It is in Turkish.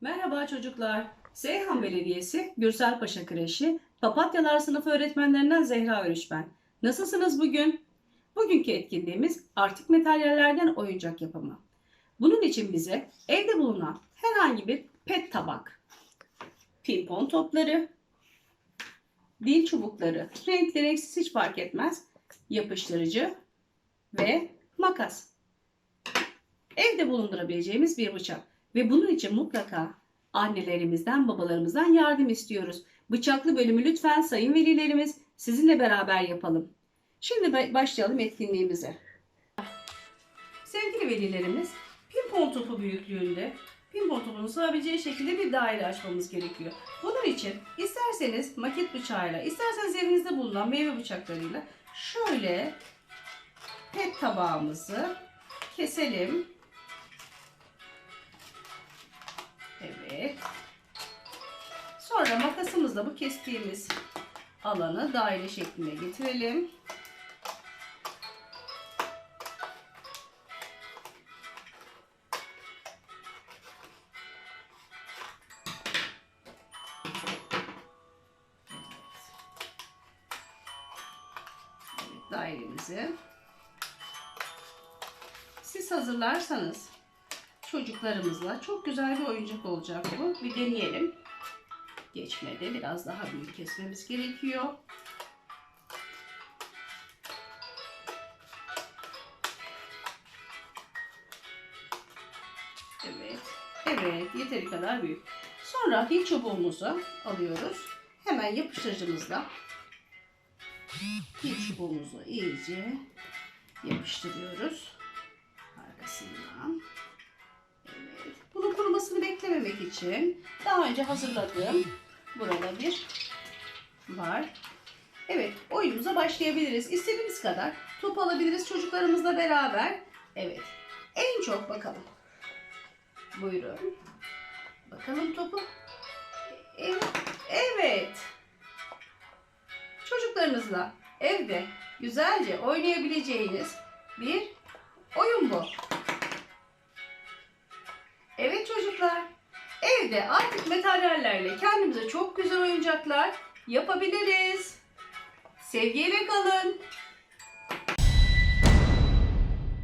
Merhaba çocuklar. Seyhan Belediyesi Gürselpaşa Kreşi Papatyalar sınıfı öğretmenlerinden Zehra Örüş ben. Nasılsınız bugün? Bugünkü etkinliğimiz artık materyallerden oyuncak yapımı. Bunun için bize evde bulunan herhangi bir pet tabak, pimpon topları, dil çubukları, renkli renksiz hiç fark etmez, yapıştırıcı ve makas. Evde bulundurabileceğimiz bir bıçak. Ve bunun için mutlaka annelerimizden, babalarımızdan yardım istiyoruz. Bıçaklı bölümü lütfen sayın velilerimiz sizinle beraber yapalım. Şimdi ba- başlayalım etkinliğimize. Sevgili velilerimiz, pimpon topu büyüklüğünde pimpon topunu sığabileceği şekilde bir daire açmamız gerekiyor. Bunun için isterseniz maket bıçağıyla, isterseniz evinizde bulunan meyve bıçaklarıyla şöyle pet tabağımızı keselim. Sonra makasımızla bu kestiğimiz alanı daire şekline getirelim. Dairemizi. Siz hazırlarsanız çocuklarımızla çok güzel bir oyuncak olacak bu. Bir deneyelim. Geçmede biraz daha büyük kesmemiz gerekiyor. Evet. Evet, yeteri kadar büyük. Sonra dil çubuğumuzu alıyoruz. Hemen yapıştırıcımızla dil çubuğumuzu iyice yapıştırıyoruz. Arkasından. Beklememek için daha önce hazırladığım burada bir var. Evet, oyunumuza başlayabiliriz. İstediğimiz kadar top alabiliriz çocuklarımızla beraber. Evet. En çok bakalım. Buyurun. Bakalım topu. Evet. Evet. Çocuklarınızla evde güzelce oynayabileceğiniz bir evde artık materyallerle kendimize çok güzel oyuncaklar yapabiliriz. Sevgiyle kalın.